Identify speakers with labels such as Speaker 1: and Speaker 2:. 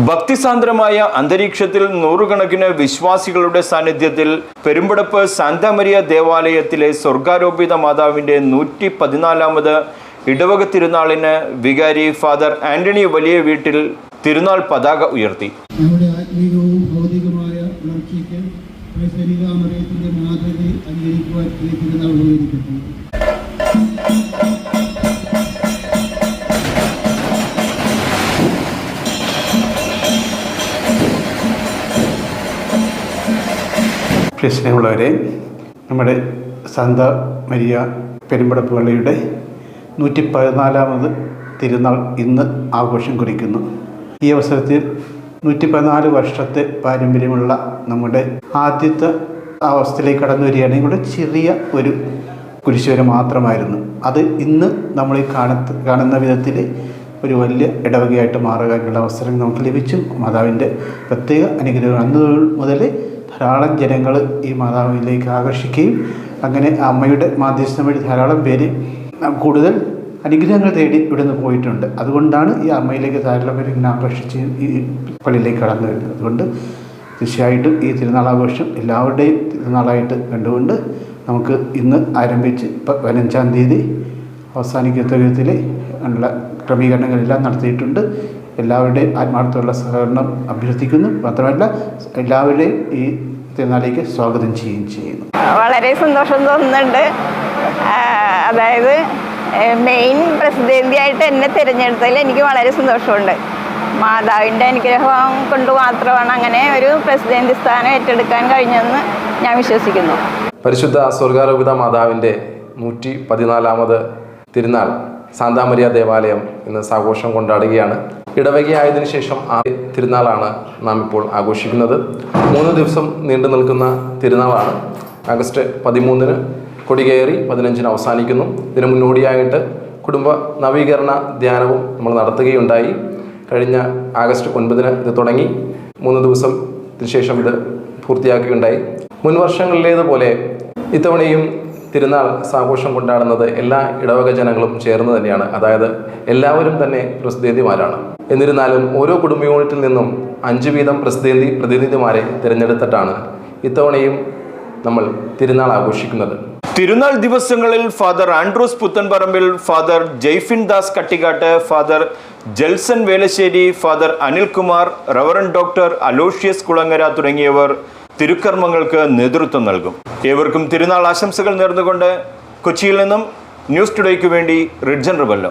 Speaker 1: ഭക്തിസാന്ദ്രമായ അന്തരീക്ഷത്തിൽ നൂറുകണക്കിന് വിശ്വാസികളുടെ സാന്നിധ്യത്തിൽ പെരുമ്പടപ്പ് സാന്താമരിയ ദേവാലയത്തിലെ സ്വർഗാരോപിത മാതാവിന്റെ നൂറ്റി പതിനാലാമത് ഇടവക തിരുനാളിന് വികാരി ഫാദർ ആന്റണി വലിയ വീട്ടിൽ തിരുനാൾ പതാക ഉയർത്തി.
Speaker 2: സ്നേഹമുള്ളവരെ നമ്മുടെ സന്ത മരിയ പെരുമ്പടപ്പ് പള്ളിയുടെ നൂറ്റി പതിനാലാമത് തിരുനാൾ ഇന്ന് ആഘോഷം കുറിക്കുന്നു. ഈ അവസരത്തിൽ നൂറ്റി പതിനാല് വർഷത്തെ പാരമ്പര്യമുള്ള നമ്മുടെ ആദ്യത്തെ അവസ്ഥയിലേക്ക് കടന്നു വരികയാണെങ്കിൽ ഇവിടെ ചെറിയ ഒരു കുരിശുവര മാത്രമായിരുന്നു. അത് ഇന്ന് നമ്മൾ ഈ കാണത്ത് കാണുന്ന വിധത്തിൽ ഒരു വലിയ ഇടവകയായിട്ട് മാറുകയുള്ള അവസരം നമുക്ക് ലഭിച്ചു. മാതാവിന്റെ പ്രത്യേക അനുഗ്രഹം അന്ന് മുതൽ ധാരാളം ജനങ്ങൾ ഈ മാതാവിലേക്ക് ആകർഷിക്കുകയും അങ്ങനെ അമ്മയുടെ മാധ്യസ്ഥം വഴി ധാരാളം പേര് കൂടുതൽ അനുഗ്രഹങ്ങൾ തേടി ഇവിടുന്ന് പോയിട്ടുണ്ട്. അതുകൊണ്ടാണ് ഈ അമ്മയിലേക്ക് ധാരാളം പേര് ഇങ്ങനെ ആകർഷിച്ച് ഈ പള്ളിയിലേക്ക് കടന്നു വരുന്നത്. അതുകൊണ്ട് തീർച്ചയായിട്ടും ഈ തിരുനാളാഘോഷം എല്ലാവരുടെയും തിരുനാളായിട്ട് കണ്ടുകൊണ്ട് നമുക്ക് ഇന്ന് ആരംഭിച്ച് പതിനഞ്ചാം തീയതി അവസാനിക്കത്ത വിധത്തിൽ ഉള്ള ക്രമീകരണങ്ങളെല്ലാം നടത്തിയിട്ടുണ്ട്. എല്ലാവരുടെയും ആത്മാർത്ഥമുള്ള സഹകരണം അഭ്യർത്ഥിക്കുന്നു. മാത്രമല്ല എല്ലാവരുടെയും ഈ തിരുനാളിലേക്ക് സ്വാഗതം ചെയ്യുകയും ചെയ്യുന്നു.
Speaker 3: വളരെ സന്തോഷം തോന്നുന്നുണ്ട്. അതായത് മെയിൻ പ്രസിദ്ധേന്തിയായിട്ട് എന്നെ തിരഞ്ഞെടുത്തതിൽ എനിക്ക് വളരെ സന്തോഷമുണ്ട്. മാതാവിന്റെ അനുഗ്രഹം കൊണ്ട് മാത്രമാണ് അങ്ങനെ ഒരു പ്രസിദ്ധേന്തി സ്ഥാനം ഏറ്റെടുക്കാൻ കഴിഞ്ഞതെന്ന് ഞാൻ വിശ്വസിക്കുന്നു.
Speaker 4: പരിശുദ്ധ സ്വർഗാരോപിത മാതാവിന്റെ നൂറ്റി പതിനാലാമത് തിരുനാൾ സാന്താമരിയ ദേവാലയം ഇന്ന് സാഘോഷം കൊണ്ടാടുകയാണ്. ഇടവകയായതിനു ശേഷം ആ തിരുനാളാണ് നാം ഇപ്പോൾ ആഘോഷിക്കുന്നത്. മൂന്ന് ദിവസം നീണ്ടു നിൽക്കുന്ന തിരുനാളാണ്. ആഗസ്റ്റ് പതിമൂന്നിന് കൊടികയറി പതിനഞ്ചിന് അവസാനിക്കുന്നു. ഇതിന് മുന്നോടിയായിട്ട് കുടുംബ നവീകരണ ധ്യാനവും നമ്മൾ നടത്തുകയുണ്ടായി. കഴിഞ്ഞ ആഗസ്റ്റ് ഒൻപതിന് ഇത് തുടങ്ങി. മൂന്ന് ദിവസത്തിന് ശേഷം ഇത് പൂർത്തിയാക്കുകയുണ്ടായി. മുൻ വർഷങ്ങളിലേതുപോലെ ഇത്തവണയും തിരുനാൾ ആഘോഷം കൊണ്ടാടുന്നത് എല്ലാ ഇടവക ജനങ്ങളും ചേർന്ന് തന്നെയാണ്. അതായത് എല്ലാവരും തന്നെ പ്രസിദ്ധേന്തിമാരാണ് എന്നിരുന്നാലും ഓരോ കുടുംബ യൂണിറ്റിൽ നിന്നും അഞ്ച് വീതം പ്രസിദ്ധേന്തി പ്രതിനിധിമാരെ തിരഞ്ഞെടുത്തിട്ടാണ് ഇത്തവണയും നമ്മൾ തിരുനാൾ ആഘോഷിക്കുന്നത്.
Speaker 1: തിരുനാൾ ദിവസങ്ങളിൽ father Andrews Puthenparambil father Jaifin Das Kattikkatt father Jalson Velasseri father Anilkumar reverend doctor Aloysius Kulangara തുടങ്ങിയവർ തിരുക്കർമ്മങ്ങൾക്ക് നേതൃത്വം നൽകും. ഏവർക്കും തിരുനാൾ ആശംസകൾ നേർന്നുകൊണ്ട് കൊച്ചിയിൽ നിന്നും ന്യൂസ് ടുഡേക്ക് വേണ്ടി റിഡ്ജൻ റിബല്ലോ.